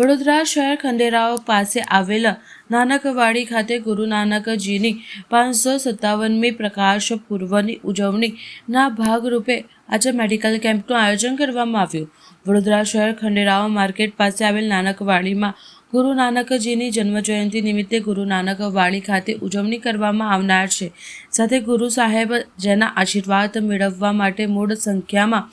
વડોદરા શહેર ખંડેરાવ પાસે આવેલા નાનકવાડી ખાતે ગુરુ નાનકજીની પાંચસો સત્તાવનમી પ્રકાશ પૂર્વની ઉજવણીના ભાગરૂપે આજે મેડિકલ કેમ્પનું આયોજન કરવામાં આવ્યું. વડોદરા શહેર ખંડેરાવ માર્કેટ પાસે આવેલ નાનકવાડીમાં ગુરુ નાનકજીની જન્મજયંતિ નિમિત્તે ગુરુ નાનક ખાતે ઉજવણી કરવામાં આવનાર છે. સાથે ગુરુ સાહેબ જેના આશીર્વાદ મેળવવા માટે મૂળ સંખ્યામાં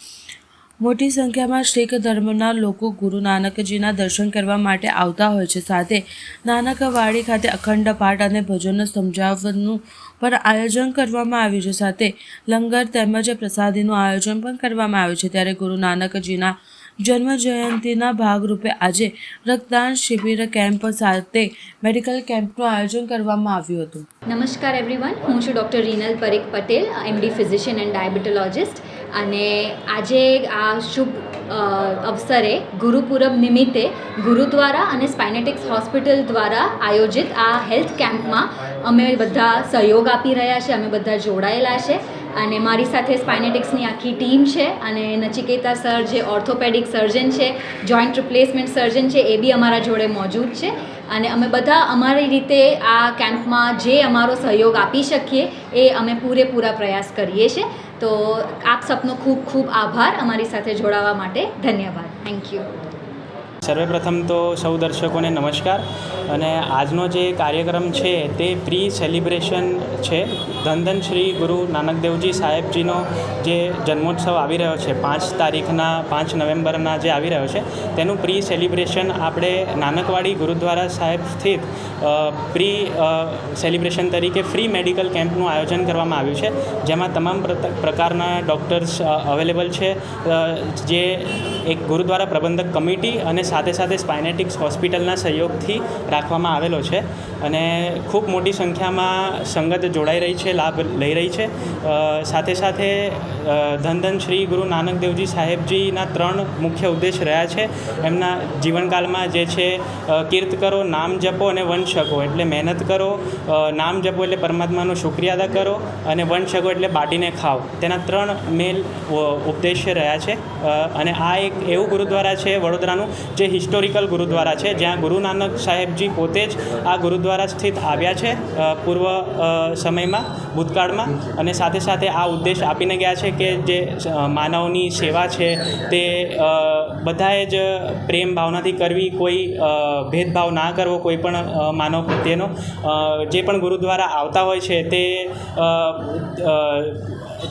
મોટી સંખ્યામાં શીખ ધર્મના લોકો ગુરુ નાનકજીના દર્શન કરવા માટે આવતા હોય છે. સાથે નાનકવાડી ખાતે અખંડ પાઠ અને ભજન સમજાવવાનું પણ આયોજન કરવામાં આવ્યું છે. સાથે લંગર તેમજ પ્રસાદીનું આયોજન પણ કરવામાં આવ્યું છે. ત્યારે ગુરુ નાનકજીના જન્મ જયંતિના ભાગરૂપે આજે રક્તદાન શિબિર કેમ્પ સાથે મેડિકલ કેમ્પનું આયોજન કરવામાં આવ્યું હતું. નમસ્કાર એવરીવન. હું છું doctor Rinal Parikh Patel, MD physician and diabetologist. અને આજે આ શુભ અવસરે ગુરુપુરબ નિમિત્તે ગુરુદ્વારા અને સ્પાઇનેટિક્સ હોસ્પિટલ દ્વારા આયોજિત આ હેલ્થ કેમ્પમાં અમે બધા સહયોગ આપી રહ્યા છે, અમે બધા જોડાયેલા છે અને મારી સાથે સ્પાઇનેટિક્સની આખી ટીમ છે અને નચિકેતા સર જે ઓર્થોપેડિક સર્જન છે, જોઈન્ટ રિપ્લેસમેન્ટ સર્જન છે, એ બી અમારા જોડે મોજૂદ છે અને અમે બધા અમારી રીતે આ કેમ્પમાં જે અમારો સહયોગ આપી શકીએ એ અમે પૂરેપૂરા પ્રયાસ કરીએ છીએ. તો આપ સપનો ખૂબ ખૂબ આભાર અમારી સાથે જોડાવા માટે. ધન્યવાદ. થેન્ક યુ સર્વપ્રથમ તો સૌ દર્શકોને નમસ્કાર. અને આજનો જે કાર્યક્રમ છે તે પ્રી સેલિબ્રેશન છે. ધનધન શ્રી ગુરુ નાનકદેવજી સાહેબજીનો જે જન્મોત્સવ આવી રહ્યો છે, પાંચ તારીખના, પાંચ નવેમ્બરના જે આવી રહ્યો છે, તેનું પ્રી સેલિબ્રેશન આપણે નાનકવાડી ગુરુદ્વારા સાહેબ સ્થિત પ્રી સેલિબ્રેશન તરીકે ફ્રી મેડિકલ કેમ્પનું આયોજન કરવામાં આવ્યું છે. જેમાં તમામ પ્રકારના ડૉક્ટર્સ અવેલેબલ છે. જે એક ગુરુદ્વારા પ્રબંધક કમિટી અને સાથે સાથે સ્પાઇનેટિક્સ હોસ્પિટલના સહયોગથી રાખવામાં આવેલો છે. અને ખૂબ મોટી સંખ્યામાં સંગત જોડાઈ રહી છે, લાભ લઈ રહી છે. સાથે સાથે ધન ધન શ્રી ગુરુ નાનક દેવજી સાહેબજીના ત્રણ મુખ્ય ઉદ્દેશ રહ્યા છે. એમના જીવનકાળમાં જે છે કીર્ત કરો, નામ જપો અને વંશ શકો. એટલે મહેનત કરો નામ જપો એટલે પરમાત્માનો શુક્રિયા અદા કરો અને વંશ શકો એટલે બાટીને ખાઓ. તેના ત્રણ મેલ ઉપદેશ્ય રહ્યા છે. અને આ એક એવું ગુરુદ્વારા છે, વડોદરાનું, જે હિસ્ટોરિકલ ગુરુદ્વારા છે, જ્યાં ગુરુ નાનક સાહેબજી પોતે જ આ ગુરુદ્વારા સ્થિત આવ્યા છે પૂર્વ સમયમાં, ભૂતકાળમાં. અને સાથે સાથે આ ઉદ્દેશ આપીને ગયા છે કે જે માનવની સેવા છે તે બધાએ જ પ્રેમ ભાવનાથી કરવી, કોઈ ભેદભાવ ના કરવો, કોઈ પણ માનવ પ્રત્યેનો. જે પણ ગુરુદ્વારા આવતા હોય છે તે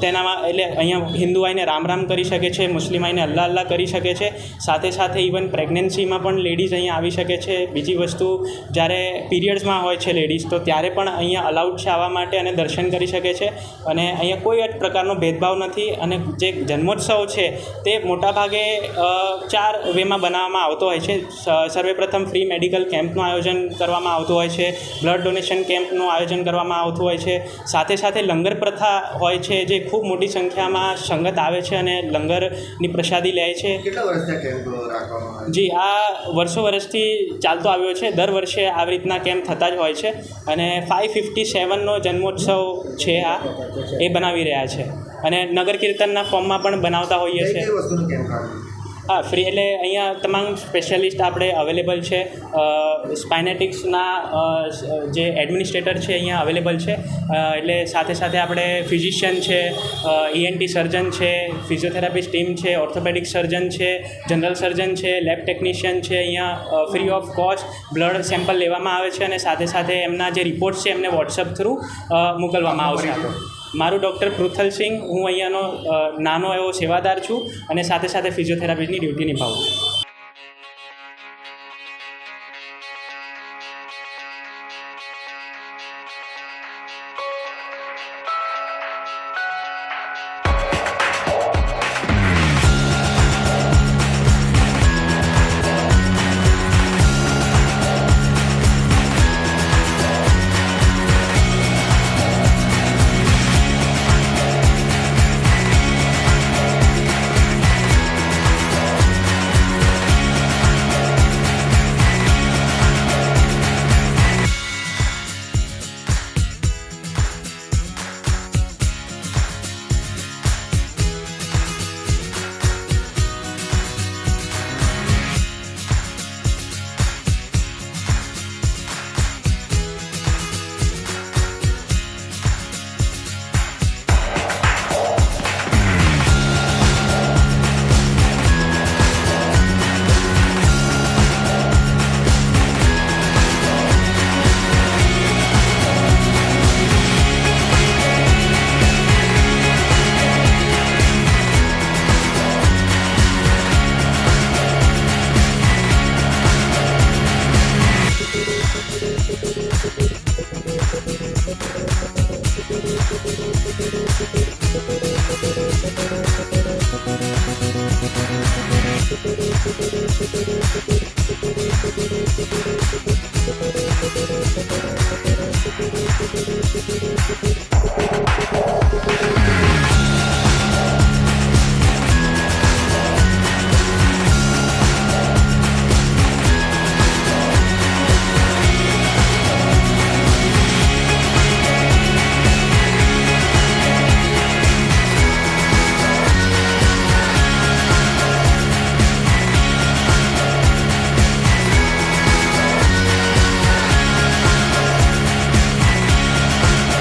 તેનામાં એટલે અહીંયા હિન્દુ આવીને રામ રામ કરી શકે છે, મુસ્લિમ આવીને અલ્લાહ અલ્લાહ કરી શકે છે. સાથે સાથે ઇવન પ્રેગ્નન્સીમાં પણ લેડીઝ અહીંયા આવી શકે છે. બીજી વસ્તુ, જ્યારે પીરિયડ્સમાં હોય છે લેડીઝ તો ત્યારે પણ અહીંયા અલાઉડ છે આવવા માટે અને દર્શન કરી શકે છે. અને અહીંયા કોઈ જ પ્રકારનો ભેદભાવ નથી અને જે જન્મોત્સવ છે તે મોટાભાગે ચાર વેમાં બનાવવામાં આવતો હોય છે. સર્વપ્રથમ ફ્રી મેડિકલ કેમ્પનું આયોજન કરવામાં આવતું હોય છે. બ્લડ ડોનેશન કેમ્પનું આયોજન કરવામાં આવતું હોય છે. સાથે સાથે લંગર પ્રથા હોય છે જે ખૂબ મોટી સંખ્યામાં સંગત આવે છે અને લંગરની પ્રસાદી લે છે. વર્ષથી જી આ વર્ષો વર્ષથી ચાલતો આવ્યો છે. દર વર્ષે આવી રીતના કેમ્પ થતા જ હોય છે અને ફાઇવ ફિફ્ટી સેવનનો જન્મોત્સવ છે આ. એ બનાવી રહ્યા છે. અને નગર કીર્તનના ફોર્મમાં પણ બનાવતા હોઈએ છીએ. હા ફ્રી એટલે અહીંયા તમામ સ્પેશિયાલિસ્ટ આપણે અવેલેબલ છે. સ્પાઇનેટિક્સના જે એડમિનિસ્ટ્રેટર છે અહીંયા અવેલેબલ છે. એટલે સાથે સાથે આપણે ફિઝિશિયન છે ઈએનટી સર્જન છે ફિઝિયોથેરાપિસ્ટ ટીમ છે ઓર્થોપેડિક સર્જન છે જનરલ સર્જન છે લેબ ટેકનિશિયન છે અહીંયા free of cost blood sample લેવામાં આવે છે અને સાથે સાથે એમના જે રિપોર્ટ્સ છે એમને વોટ્સઅપ થ્રુ મોકલવામાં આવશે. મારું ડૉક્ટર પૃથલ સિંહ, હું અહીંયાનો નાનો એવો સેવાદાર છું અને સાથે સાથે ફિઝિયોથેરાપીની ડ્યુટી નિભાવું છું.